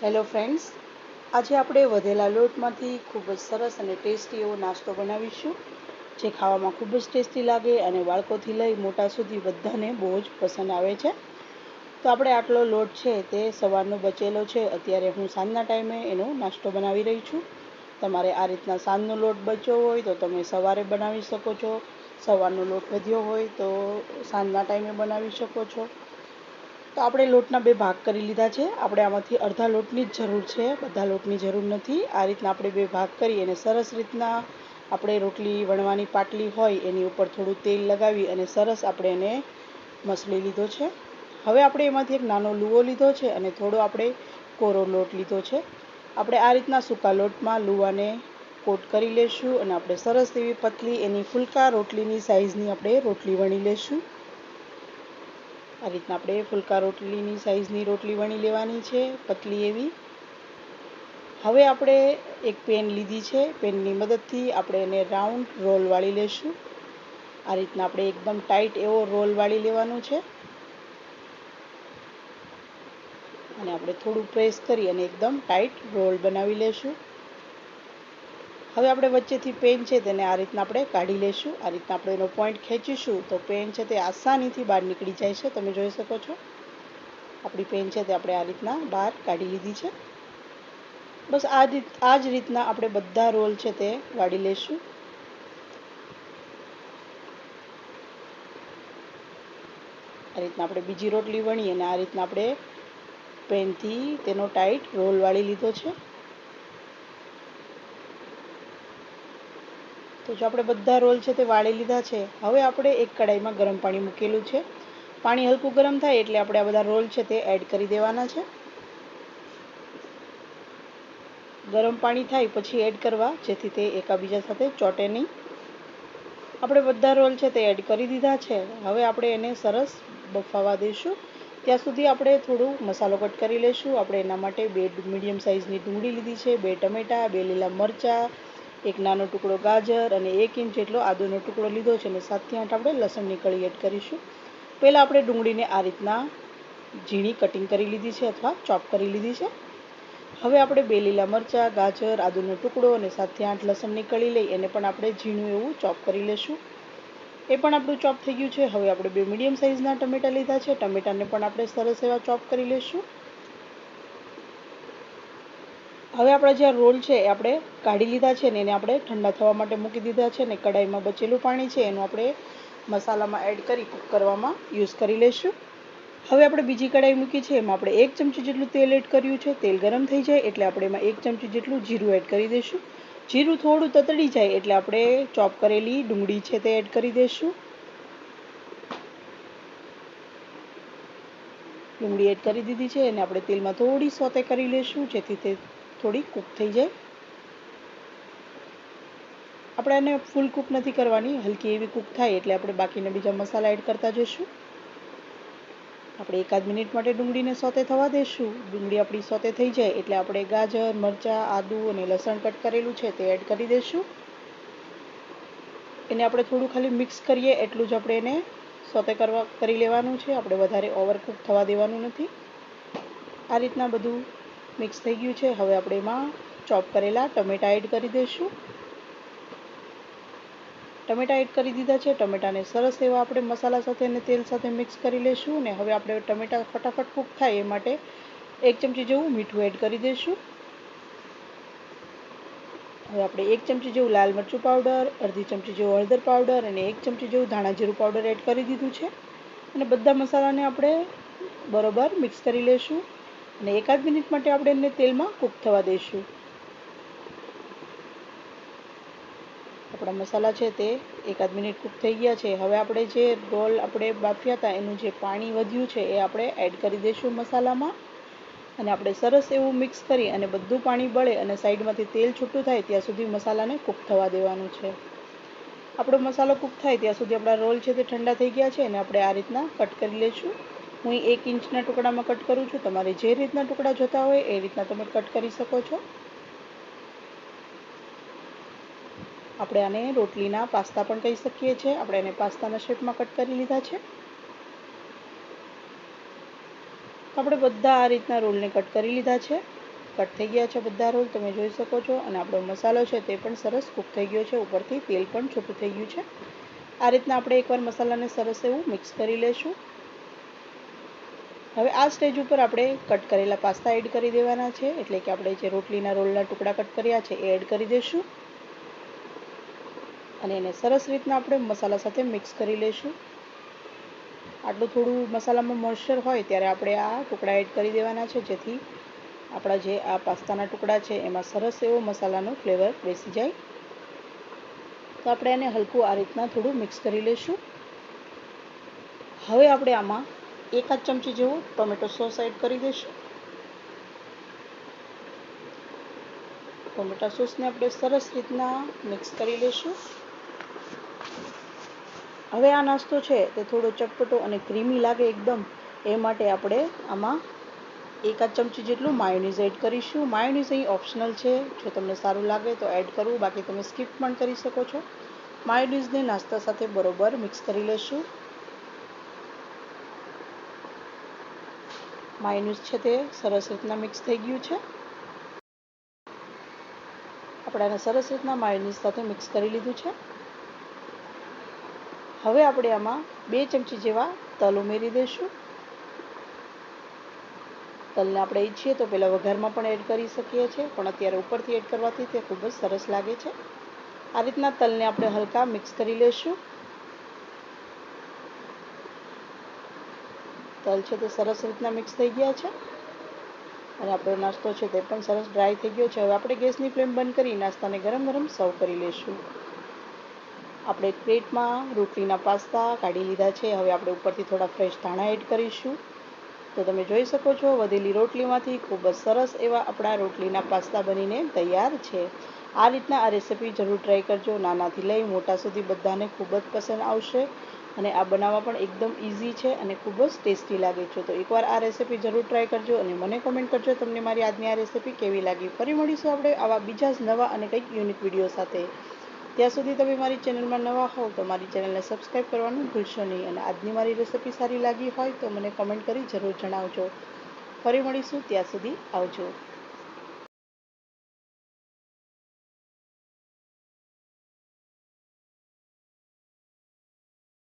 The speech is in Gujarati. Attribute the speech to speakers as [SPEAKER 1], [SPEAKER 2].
[SPEAKER 1] હેલો ફ્રેન્ડ્સ આજે આપણે વધેલા લોટમાંથી ખૂબ જ સરસ અને ટેસ્ટી એવો નાસ્તો બનાવીશું, જે ખાવામાં ખૂબ જ ટેસ્ટી લાગે અને બાળકોથી લઈ મોટા સુધી બધાને બહુ જ પસંદ આવે છે. તો આપણે આટલો લોટ છે તે સવારનો બચેલો છે. અત્યારે હું સાંજના ટાઈમે એનો નાસ્તો બનાવી રહી છું. તમારે આ રીતના સાંજનો લોટ બચ્યો હોય તો તમે સવારે બનાવી શકો છો. સવારનો લોટ વધ્યો હોય તો સાંજના ટાઈમે બનાવી શકો છો. તો આપણે લોટના બે ભાગ કરી લીધા છે. આપણે આમાંથી અડધા લોટની જ જરૂર છે. બધા લોટની જરૂર નથી. આ રીતના આપણે બે ભાગ કરી અને સરસ રીતના આપણે રોટલી વણવાની પાટલી હોય એની ઉપર થોડું તેલ લગાવી અને સરસ આપણે એને મસળી લીધો છે. હવે આપણે એમાંથી એક નાનો લુવો લીધો છે અને થોડો આપણે કોરો લોટ લીધો છે. આપણે આ રીતના સૂકા લોટમાં લુવાને કોટ કરી લેશું અને આપણે સરસ એવી પતલી એની ફુલકા રોટલીની સાઇઝની આપણે રોટલી વણી લેશું. આ રીતના આપણે ફુલકા રોટલીની સાઇઝની રોટલી વણી લેવાની છે, પતલી એવી. હવે આપણે એક પેન લીધી છે, પેનની મદદથી આપણે એને રાઉન્ડ રોલ વાળી લેશું. આ રીતના આપણે એકદમ ટાઈટ એવો રોલ વાળી લેવાનો છે. અને આપણે થોડું પ્રેસ કરી અને એકદમ ટાઈટ રોલ બનાવી લેશું. હવે આપણે વચ્ચેથી પેન છે તેને આ રીતના આપણે કાઢી લેશું. આ રીતના આપણે એનો પોઈન્ટ ખેંચીશું તો પેન છે તે આસાનીથી બહાર નીકળી જાય છે. તમે જોઈ શકો છો. આપણી પેન છે તે આપણે આ રીતના બહાર કાઢી લીધી છે. બસ આ રીત, આ જ રીતના આપણે બધા રોલ છે તે વાળી લેશું. આ રીતના આપણે બીજી રોટલી વણી અને આ રીતના આપણે પેનથી તેનો ટાઈટ રોલ વાળી લીધો છે. તો જો આપણે બધા રોલ છે તે વાળી લીધા છે, હવે આપણે એક કડાઈમાં ગરમ પાણી મૂકેલું છે. પાણી હલકું ગરમ થાય એટલે આપણે આ બધા રોલ છે તે એડ કરી દેવાના છે. ગરમ પાણી થાય પછી એડ કરવા, જેથી તે એકાબીજા સાથે ચોટે નહીં. આપણે બધા રોલ છે તે એડ કરી દીધા છે. હવે આપણે એને સરસ બફાવા દઈશું. ત્યાં સુધી આપણે થોડું મસાલો કટ કરી લઈશું. આપણે એના માટે બે મીડિયમ સાઇઝની ડુંગળી લીધી છે, બે ટમેટાં, બે લીલા મરચાં એક નાનો ટુકડો ગાજર અને એક ઇંચ જેટલો આદુનો ટુકડો લીધો છે અને સાતથી આઠ આપણે લસણની કળી એડ કરીશું. પહેલાં આપણે ડુંગળીને આ રીતના ઝીણી કટિંગ કરી લીધી છે અથવા ચોપ કરી લીધી છે. હવે આપણે બે લીલા મરચાં, ગાજર, આદુનો ટુકડો અને સાતથી આઠ લસણની કળી લઈ એને પણ આપણે ઝીણું એવું ચોપ કરી લેશું. એ પણ આપણું ચોપ થઈ ગયું છે. હવે આપણે બે મીડિયમ સાઇઝના ટમેટાં લીધા છે. ટમેટાને પણ આપણે સરસ એવા ચોપ કરી લેશું. હવે આપણા જે રોલ છે એ આપણે કાઢી લીધા છે ને એને આપણે ઠંડા થવા માટે મૂકી દીધા છે ને કડાઈમાં બચેલું પાણી છે એનું આપણે મસાલામાં એડ કરી કૂક કરવામાં યુઝ કરી લઈશું. હવે આપણે બીજી કઢાઈ મૂકી છે એમાં આપણે એક ચમચી જેટલું તેલ એડ કર્યું છે. તેલ ગરમ થઈ જાય એટલે આપણે એમાં એક ચમચી જેટલું જીરું એડ કરી દઈશું. જીરું થોડું તતડી જાય એટલે આપણે ચોપ કરેલી ડુંગળી છે તે એડ કરી દઈશું. ડુંગળી એડ કરી દીધી છે અને આપણે તેલમાં થોડી સોતે કરી લઈશું જેથી તે થોડી કૂક થઈ જાય. આપણે એને ફૂલ કૂક નથી કરવાની, હલકી એવી કૂક થાય એટલે આપણે બાકીના બીજા મસાલા એડ કરતા જઈશું. આપણે એકાદ મિનિટ માટે ડુંગળીને સોતે થવા દઈશું ડુંગળી આપણી સોતે થઈ જાય એટલે આપણે ગાજર, મરચાં, આદુ અને લસણ કટ કરેલું છે તે એડ કરી દઈશું એને આપણે થોડું ખાલી મિક્સ કરીએ, એટલું જ આપણે એને સોતે કરવા, કરી લેવાનું છે. આપણે વધારે ઓવરકુક થવા દેવાનું નથી. આ રીતના બધું મિક્સ થઈ ગયું છે. હવે આપણે એમાં ચોપ કરેલા ટમેટા એડ કરી દઈશું. ટમેટા એડ કરી દીધા છે. ટમેટાને સરસ એવા આપણે મસાલા સાથે અને તેલ સાથે મિક્સ કરી લઈશું અને હવે આપણે ટમેટા ફટાફટ કૂક થાય એ માટે એક ચમચી જેવું મીઠું એડ કરી દઈશું. હવે આપણે એક ચમચી જેવું લાલ મરચું પાવડર, અડધી ચમચી જેવું હળદર પાવડર અને એક ચમચી જેવું ધાણા જીરું પાવડર એડ કરી દીધું છે. અને બધા મસાલાને આપણે બરોબર મિક્સ કરી લઈશું અને એકાદ મિનિટ માટે આપણે એને તેલમાં કૂક થવા દઈશું આપણા મસાલા છે તે એકાદ મિનિટ કૂક થઈ ગયા છે. હવે આપણે જે રોલ આપણે બાફ્યા હતા, એનું જે પાણી વધ્યું છે, એ આપણે એડ કરી દઈશું મસાલામાં. અને આપણે સરસ એવું મિક્સ કરી અને બધું પાણી બળે અને સાઈડમાંથી તેલ છૂટું થાય ત્યાં સુધી મસાલાને કૂક થવા દેવાનું છે. આપણો મસાલો કૂક થાય ત્યાં સુધી આપણા રોલ છે તે ઠંડા થઈ ગયા છે અને આપણે આ રીતના કટ કરી લઈશું હું એક ઇંચના ટુકડામાં કટ કરું છું. તમારે જે રીતના ટુકડા જોતા હોય એ રીતના તમે કટ કરી શકો છો. આપણે આને રોટલીના પાસ્તા પણ કહી શકીએ છીએ. આપણે એને પાસ્તાના શેપમાં કટ કરી લીધા છે. આપણે બધા આ રીતના રોલને કટ કરી લીધા છે. કટ થઈ ગયા છે બધા રોલ, તમે જોઈ શકો છો. અને આપણો મસાલો છે તે પણ સરસ કૂક થઈ ગયો છે. ઉપરથી તેલ પણ છૂટું થઈ ગયું છે. આ રીતના આપણે એકવાર મસાલાને સરસ એવું મિક્સ કરી લઈશું હવે આ સ્ટેજ ઉપર આપણે કટ કરેલા પાસ્તા એડ કરી દેવાના છે. એટલે કે આપણે જે રોટલીના રોલના ટુકડા કટ કર્યા છે, એ એડ કરી દઈશું અને એને સરસ રીતના આપણે મસાલા સાથે મિક્સ કરી લઈશું આટલું થોડું મસાલામાં મોઇશ્ચર હોય ત્યારે આપણે આ ટુકડા એડ કરી દેવાના છે. જેથી આપણા જે આ પાસ્તાના ટુકડા છે, એમાં સરસ એવો મસાલાનો ફ્લેવર બેસી જાય. તો આપણે એને હલકું આ રીતના થોડું મિક્સ કરી લઈશું હવે આપણે આમાં એકાદ ચમચી જેવો ટોમેટો સોસ એડ કરી દઈશું ટોમેટા સોસને આપણે સરસ રીતના મિક્સ કરી લઈશું હવે આ નાસ્તો છે તે થોડો ચટપટો અને ક્રીમી લાગે એકદમ, એ માટે આપણે આમાં એકાદ ચમચી જેટલું માયોનીઝ એડ કરીશું. માયોનીઝ અહીં ઓપ્શનલ છે. જો તમને સારું લાગે તો એડ કરવું, બાકી તમે સ્કીપ પણ કરી શકો છો. માયોનીઝને નાસ્તા સાથે બરોબર મિક્સ કરી લેશું. માયોનીઝ છે તે, સરસ રીતના મિક્સ થઈ ગયું છે. આપણે આને સરસ રીતના માયોનીઝ સાથે મિક્સ કરી લીધું છે. હવે આપણે આમાં બે ચમચી જેવા તલ ઉમેરી દઈશું. તલને આપણે ઈચ્છીએ તો પહેલાં વઘારમાં પણ એડ કરી શકીએ છીએ, પણ અત્યારે ઉપરથી એડ કરવાથી તે ખૂબ જ સરસ લાગે છે. આ રીતના તલને આપણે હલકા મિક્સ કરી લઈશું. તલ છે તે સરસ રીતના મિક્સ થઈ ગયા છે. અને આપણો નાસ્તો છે તે પણ સરસ ડ્રાય થઈ ગયો છે. હવે આપણે ગેસની ફ્લેમ બંધ કરી નાસ્તાને ગરમ ગરમ સર્વ કરી લઈશું. આપણે પ્લેટમાં રોટલીના પાસ્તા કાઢી લીધા છે. હવે આપણે ઉપરથી થોડા ફ્રેશ ધાણા એડ કરીશું. તો તમે જોઈ શકો છો, વધેલી રોટલીમાંથી ખૂબ જ સરસ એવા આપણા રોટલીના પાસ્તા બનીને તૈયાર છે. આ રીતના આ રેસીપી જરૂર ટ્રાય કરજો. નાનાથી લઈ મોટા સુધી બધાને ખૂબ જ પસંદ આવશે. અને આ બનાવવા પણ એકદમ ઇઝી છે અને ખૂબ જ ટેસ્ટી લાગે છે. તો એકવાર આ રેસીપી જરૂર ટ્રાય કરજો અને મને કોમેન્ટ કરજો તમને મારી આજની આ રેસીપી કેવી લાગી. ફરી મળીશું આપણે આવા બીજા જ નવા અને કંઈક યુનિક વીડિયો સાથે. ત્યાં સુધી તમે મારી ચેનલમાં નવા હોવ તો મારી ચેનલને સબસ્ક્રાઈબ કરવાનું ભૂલશો નહીં અને આજની મારી રેસીપી સારી લાગી હોય તો મને કમેન્ટ કરી જરૂર જણાવજો. ફરી મળીશું ત્યાં સુધી આવજો.